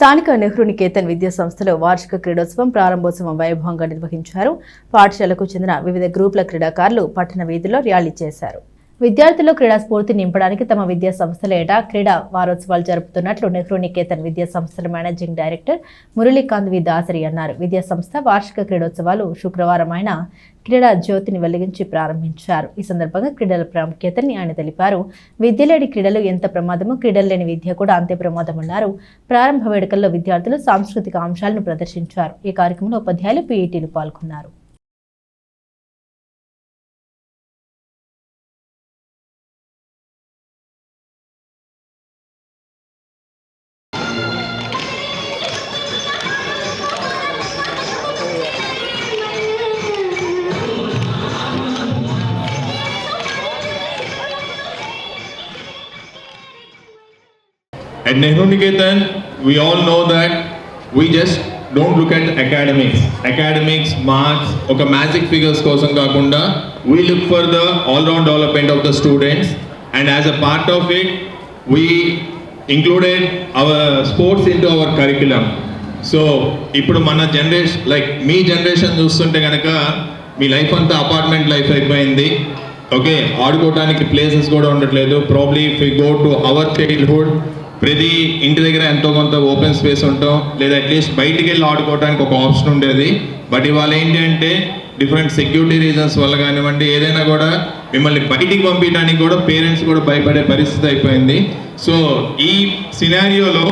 స్థానిక నెహ్రూ నికేతన్ విద్యా సంస్థలో వార్షిక క్రీడోత్సవం ప్రారంభోత్సవం వైభవంగా నిర్వహించారు. పాఠశాలకు చెందిన వివిధ గ్రూపుల క్రీడాకారులు పట్టణ వీధుల్లో ర్యాలీ చేశారు. విద్యార్థుల్లో క్రీడా స్ఫూర్తి నింపడానికి తమ విద్యా సంస్థల ఏటా క్రీడా వారోత్సవాలు జరుపుతున్నట్లు నెహ్రూ నికేతన్ విద్యా సంస్థల managing director Muralikanth V Dasari అన్నారు. విద్యా సంస్థ వార్షిక క్రీడోత్సవాలు శుక్రవారం ఆయన క్రీడా జ్యోతిని వెలిగించి ప్రారంభించారు. ఈ సందర్భంగా క్రీడల ప్రాముఖ్యతని ఆయన తెలిపారు. విద్య లేని క్రీడలు ఎంత ప్రమాదమో క్రీడలు లేని విద్య కూడా అంతే ప్రమాదమన్నారు. ప్రారంభ వేడుకల్లో విద్యార్థులు సాంస్కృతిక అంశాలను ప్రదర్శించారు. ఈ కార్యక్రమంలో ఉపాధ్యాయులు పీఈటీలు పాల్గొన్నారు. At Nehru Niketan, we all know that we just don't look at academics academics marks ఒక మ్యాజిక్ ఫిగర్స్ కోసం కాకుండా we look for the all round development of the students and as a part of it we included our sports into our curriculum so ఇప్పుడు మన generation like మీ generation చూస్తుంటే కనుక మీ life అంతా అపార్ట్మెంట్ లైఫ్ అయిపోయింది ఓకే ఆడుకోవడానికి places కూడా ఉండట్లేదు probably if you go to our childhood ప్రతి ఇంటి దగ్గర ఎంతో కొంత ఓపెన్ స్పేస్ ఉంటాం లేదా అట్లీస్ట్ బయటికి వెళ్ళి ఆడుకోవడానికి ఒక ఆప్షన్ ఉండేది. బట్ ఇవాళ ఏంటి అంటే డిఫరెంట్ సెక్యూరిటీ రీజన్స్ వల్ల కానివ్వండి ఏదైనా కూడా మిమ్మల్ని బయటికి పంపించడానికి కూడా పేరెంట్స్ కూడా భయపడే పరిస్థితి అయిపోయింది. సో ఈ సినారియోలో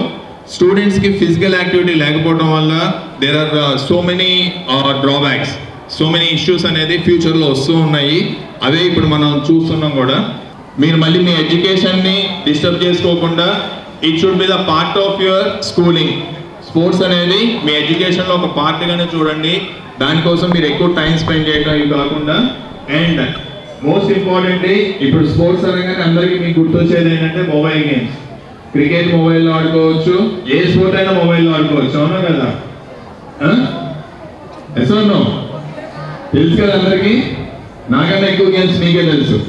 స్టూడెంట్స్కి ఫిజికల్ యాక్టివిటీ లేకపోవడం వల్ల there are so many drawbacks so many issues అనేది ఫ్యూచర్లో వస్తూ ఉన్నాయి. అవే ఇప్పుడు మనం చూస్తున్నాం కూడా. మీరు మళ్ళీ మీ ఎడ్యుకేషన్ని డిస్టర్బ్ చేసుకోకుండా it should be the part of your schooling sports అనేది మీ ఎడ్యుకేషన్లో ఒక పార్ట్గానే చూడండి. దానికోసం మీరు ఎక్కువ టైం స్పెండ్ చేయడం ఇవి కాకుండా. అండ్ మోస్ట్ ఇంపార్టెంట్లీ ఇప్పుడు స్పోర్ట్స్ అనగానే అందరికీ మీకు గుర్తొచ్చేది ఏంటంటే మొబైల్ గేమ్స్ క్రికెట్ మొబైల్లో ఆడుకోవచ్చు. ఏ స్పోర్ట్ అయినా మొబైల్లో ఆడుకోవచ్చు. అవునా కదా? ఎస్ నో తెలుసు కదా అందరికీ? నాకన్నా ఎక్కువ గేమ్స్ మీకే తెలుసు.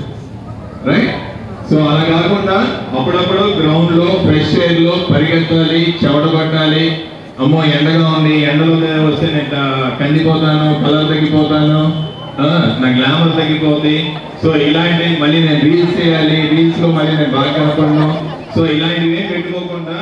రైట్ సో అలా కాకుండా అప్పుడప్పుడు గ్రౌండ్లో ఫ్రెష్ ఎయిర్లో పరిగెత్తాలి చెవట పట్టాలి. అమ్మో ఎండగా ఉంది ఎండలో వస్తే నేను కందిపోతాను కలర్ తగ్గిపోతాను. నా గ్లామర్ తగ్గిపోతుంది సో ఇలాంటి మళ్ళీ నేను రీల్స్ చేయాలి రీల్స్లో మళ్ళీ నేను బాగా కనపడను. సో ఇలాంటివి పెట్టుకోకుండా